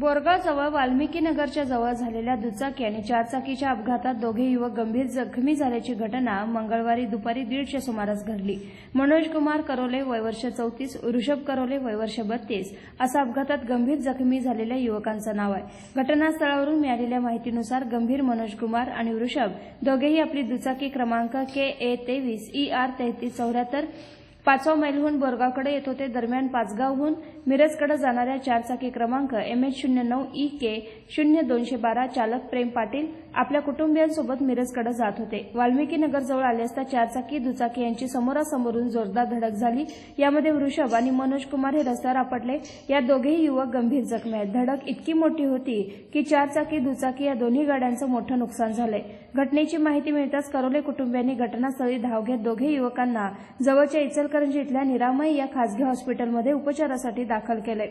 बोरगावजवळ वाल्मिकी नगरच्या जवळ झालेल्या दुचाकी आणि चारचाकीच्या अपघातात दोघे युवक गंभीर जखमी झाल्याची घटना मंगळवारी दुपारी दीडच्या सुमारास घडली. मनोज कुमार करोले वयवर्ष चौतीस ऋषभ करोले वयवर्ष बत्तीस असा अपघातात गंभीर जखमी झालेल्या युवकांचं नाव आहे. घटनास्थळावरून मिळालेल्या माहितीनुसार गंभीर मनोज कुमार आणि ऋषभ दोघेही आपली दुचाकी क्रमांक के ए तेवीस ई आर तेहतीस चौऱ्याहत्तर पाचवा मैलहून बोरगावकडे येत होते. दरम्यान पाचगावहून मिरजकडे जाणाऱ्या चारचाकी क्रमांक एम एच शून्य नऊ ई के शून्य दोनशे बारा चालक प्रेम पाटील आपल्या कुटुंबियांसोबत मिरजकडे जात होते. वाल्मिकी नगरजवळ आले असता चारचाकी दुचाकी यांची समोरासमोरून जोरदार धडक झाली. यामध्ये वृषभ आणि मनोज कुमार हे रस्त्यावर आपटले. या दोघेही युवक गंभीर जखमी आहेत. धडक इतकी मोठी होती की चारचाकी दुचाकी या दोन्ही गाड्यांचं मोठं नुकसान झालंय. घटनेची माहिती मिळताच करोले कुटुंबियांनी घटनास्थळी धाव घेत दोघे युवकांना जवळच्या इचलकरंजी इथल्या निरामय या खासगी हॉस्पिटलमध्ये उपचारासाठी दाखल केले.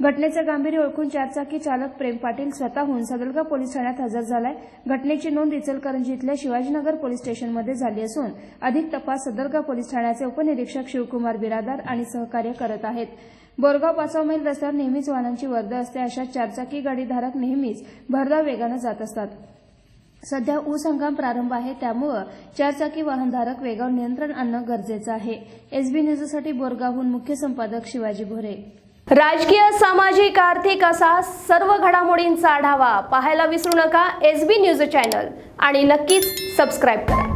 घटनेचं गांभीर्य ओळखून चारचाकी चालक प्रेम पाटील स्वतःहून सदलगा पोलीस ठाण्यात हजर झालाय. घटनेची नोंद इचलकरंजी इथल्या शिवाजीनगर पोलीस स्टेशनमध्ये झाली असून अधिक तपास सदरगा पोलीस ठाण्याचे उपनिरीक्षक शिवकुमार बिरादार आणि सहकार्य करत आहेत. बोरगाव पाचवा मैल रस्त्यावर नेहमीच वाहनांची वर्दळ असते अशा चारचाकी गाडीधारक नेहमीच भरधाव वेगानं जात असतात. सध्या ऊस हंगाम प्रारंभ आहे त्यामुळं चारचाकी वाहनधारक वेगावर नियंत्रण आणणं गरजेचं आहे. एसबी न्यूजसाठी बोरगावहून मुख्य संपादक शिवाजी भोरे. राजकीय सामाजिक आर्थिक असा सर्व घडामोडींचा आढावा पाहायला विसरू नका एस बी न्यूज चॅनल. आणि नक्कीच सबस्क्राईब करा.